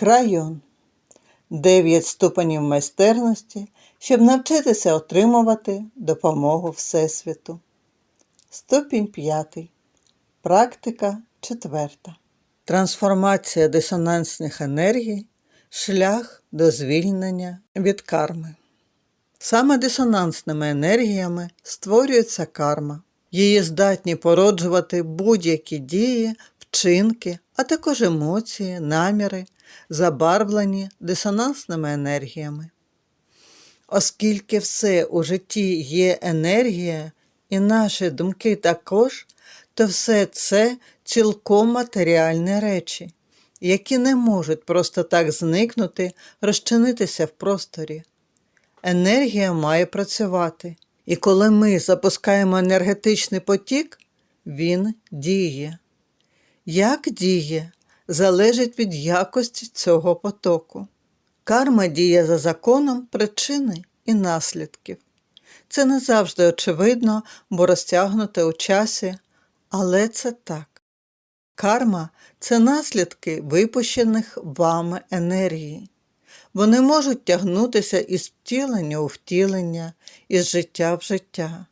Крайон. Дев'ять ступенів майстерності, щоб навчитися отримувати допомогу Всесвіту. Ступінь п'ятий. Практика четверта. Трансформація дисонансних енергій шлях до звільнення від карми. Саме дисонансними енергіями створюється карма. Її здатні породжувати будь-які дії, вчинки, а також емоції, наміри, забарвлені дисонансними енергіями. Оскільки все у житті є енергія, і наші думки також, то все це цілком матеріальні речі, які не можуть просто так зникнути, розчинитися в просторі. Енергія має працювати, і коли ми запускаємо енергетичний потік, він діє. Як діє, залежить від якості цього потоку. Карма діє за законом причини і наслідків. Це не завжди очевидно, бо розтягнуте у часі, але це так. Карма це наслідки випущених вами енергії. Вони можуть тягнутися із втілення у втілення, із життя в життя,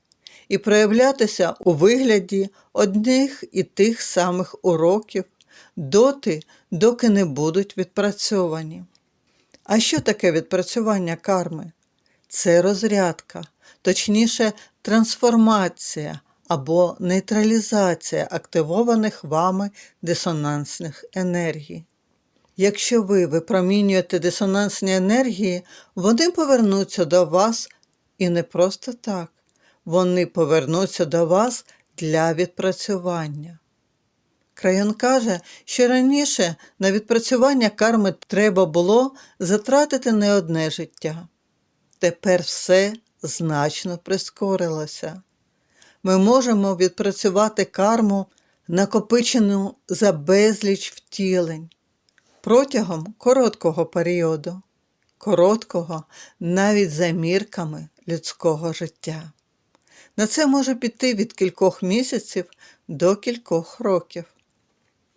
і проявлятися у вигляді одних і тих самих уроків доти, доки не будуть відпрацьовані. А що таке відпрацювання карми? Це розрядка, точніше, трансформація або нейтралізація активованих вами дисонансних енергій. Якщо ви випромінюєте дисонансні енергії, вони повернуться до вас і не просто так, вони повернуться до вас для відпрацювання. Крайон каже, що раніше на відпрацювання карми треба було затратити не одне життя. Тепер все значно прискорилося. Ми можемо відпрацювати карму, накопичену за безліч втілень протягом короткого періоду, короткого навіть за мірками людського життя. На це може піти від кількох місяців до кількох років.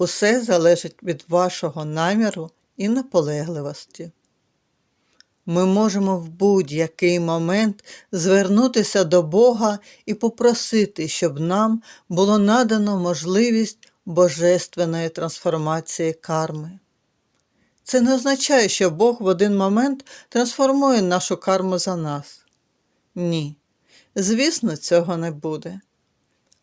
Усе залежить від вашого наміру і наполегливості. Ми можемо в будь-який момент звернутися до Бога і попросити, щоб нам було надано можливість божественної трансформації карми. Це не означає, що Бог в один момент трансформує нашу карму за нас. Ні, звісно, цього не буде.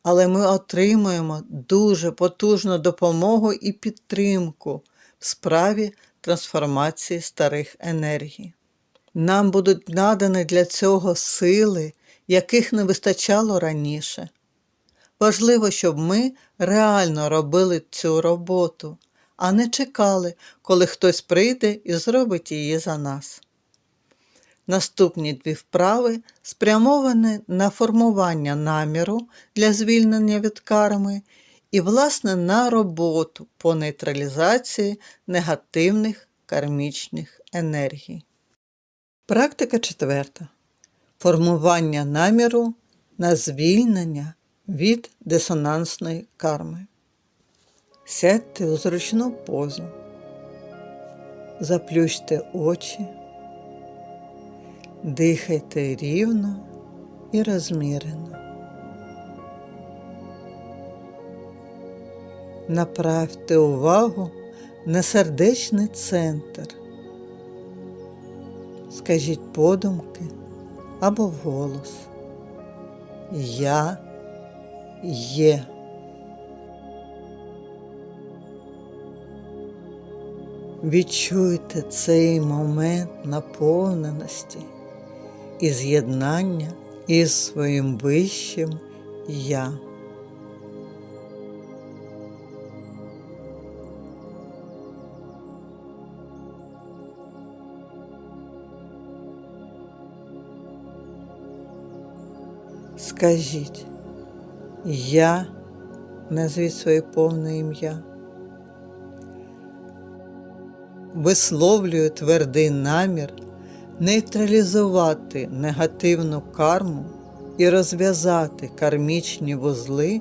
Але ми отримуємо дуже потужну допомогу і підтримку в справі трансформації старих енергій. Нам будуть надані для цього сили, яких не вистачало раніше. Важливо, щоб ми реально робили цю роботу, а не чекали, коли хтось прийде і зробить її за нас. Наступні дві вправи спрямовані на формування наміру для звільнення від карми і, власне, на роботу по нейтралізації негативних кармічних енергій. Практика четверта. Формування наміру на звільнення від дисонансної карми. Сядьте у зручну позу, заплющте очі, дихайте рівно і розмірено. Направте увагу на сердечний центр. Скажіть подумки або вголос. Я є. Відчуйте цей момент наповненості і з'єднання із своїм вищим я. Скажіть, я назвіть своє повне ім'я. Висловлюю твердий намір нейтралізувати негативну карму і розв'язати кармічні вузли,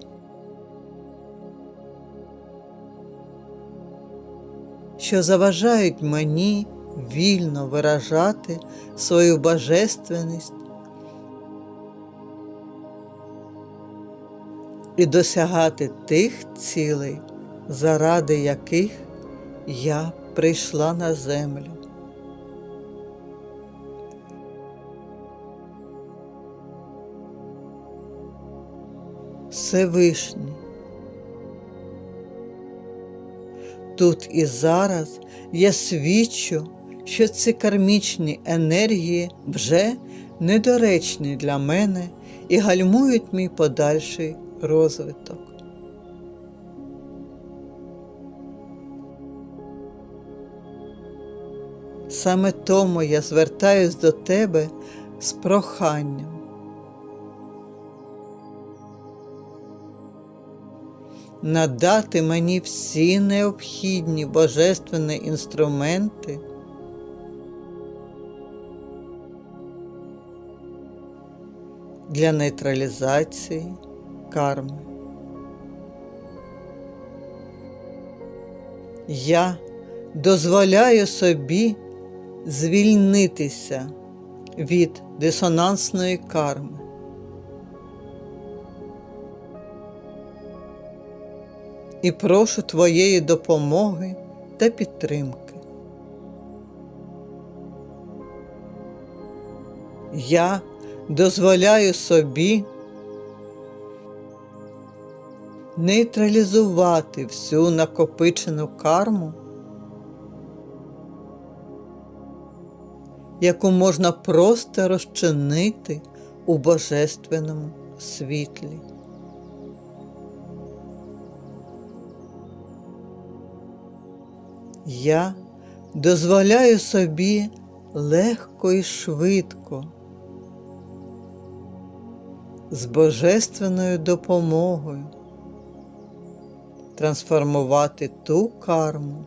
що заважають мені вільно виражати свою божественність і досягати тих цілей, заради яких я прийшла на землю. Всевишній. Тут і зараз я свідчу, що ці кармічні енергії вже недоречні для мене і гальмують мій подальший розвиток. Саме тому я звертаюсь до тебе з проханням. Надати мені всі необхідні божественні інструменти для нейтралізації карми. Я дозволяю собі звільнитися від дисонансної карми. І прошу твоєї допомоги та підтримки. Я дозволяю собі нейтралізувати всю накопичену карму, яку можна просто розчинити у божественному світлі. Я дозволяю собі легко і швидко з божественною допомогою трансформувати ту карму,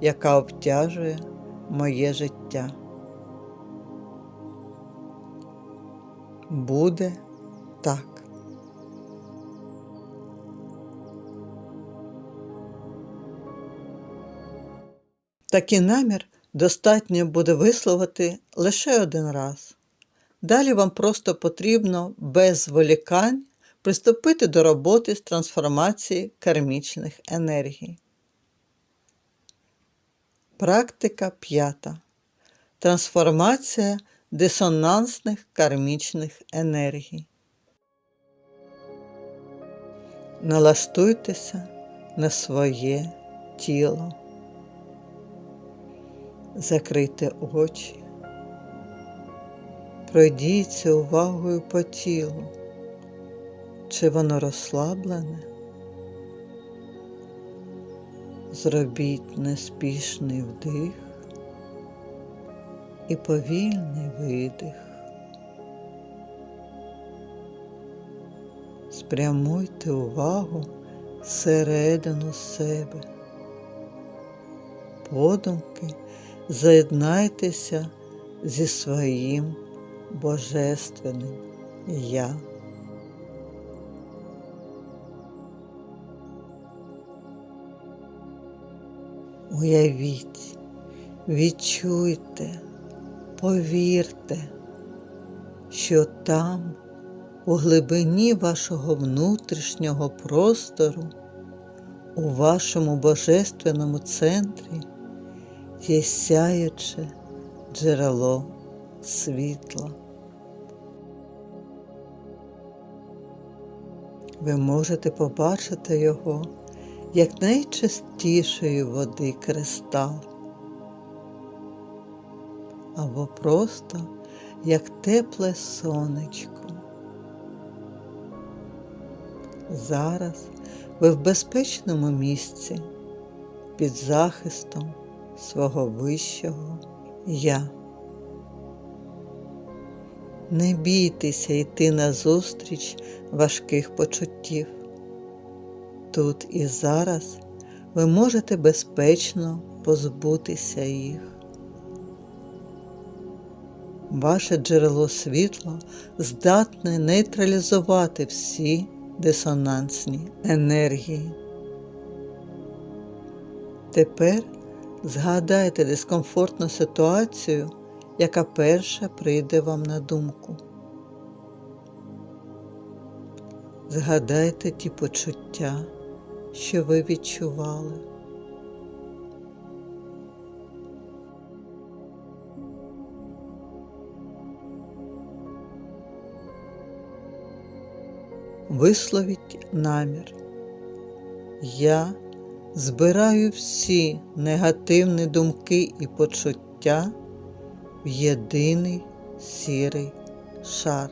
яка обтяжує моє життя. Буде так. Такий намір достатньо буде висловити лише один раз. Далі вам просто потрібно без зволікань приступити до роботи з трансформації кармічних енергій. Практика п'ята. Трансформація дисонансних кармічних енергій. Налаштуйтеся на своє тіло. Закрийте очі. Пройдіться увагою по тілу, чи воно розслаблене. Зробіть неспішний вдих і повільний видих. Спрямуйте увагу всередину себе. Подумки заєднайтеся зі своїм Божественним Я. Уявіть, відчуйте, повірте, що там, у глибині вашого внутрішнього простору, у вашому божественному центрі є сяюче джерело світла. Ви можете побачити його як найчистішої води кристал, або просто як тепле сонечко. Зараз ви в безпечному місці під захистом свого вищого я. Не бійтеся йти назустріч важких почуттів. Тут і зараз ви можете безпечно позбутися їх. Ваше джерело світла здатне нейтралізувати всі дисонансні енергії. Тепер згадайте дискомфортну ситуацію, яка перша прийде вам на думку. Згадайте ті почуття, що ви відчували. Висловіть намір. Я збираю всі негативні думки і почуття в єдиний сірий шар.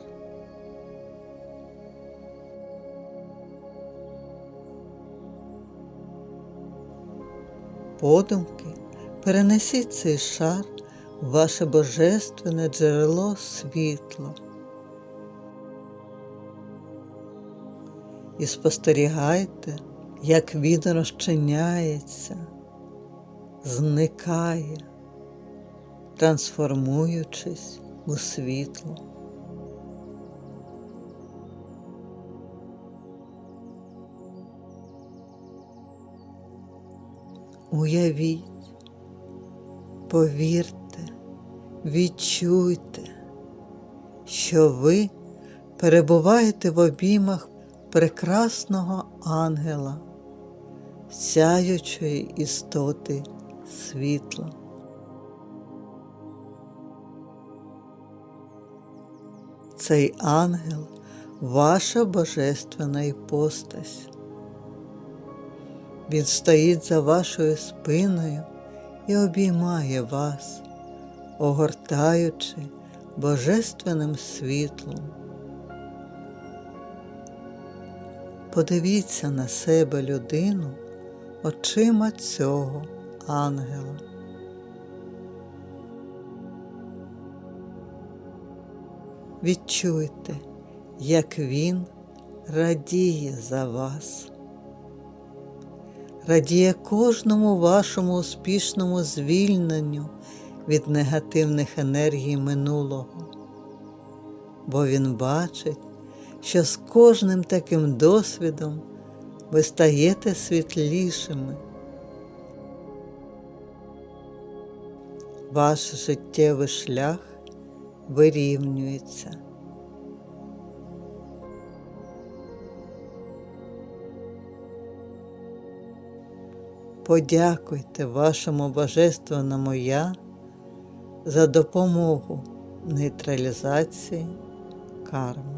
Подумки перенесіть цей шар в ваше божественне джерело світла. І спостерігайте, як він розчиняється, зникає, трансформуючись у світло. Уявіть, повірте, відчуйте, що ви перебуваєте в обіймах прекрасного ангела, сяючої істоти світла. Цей ангел ваша божественна іпостась. Він стоїть за вашою спиною і обіймає вас, огортаючи божественним світлом. Подивіться на себе людину очима цього ангела. Відчуйте, як він радіє за вас, радіє кожному вашому успішному звільненню від негативних енергій минулого, бо він бачить, що з кожним таким досвідом ви стаєте світлішими. Ваш життєвий шлях вирівнюється. Подякуйте вашому божественному я за допомогу нейтралізації карми.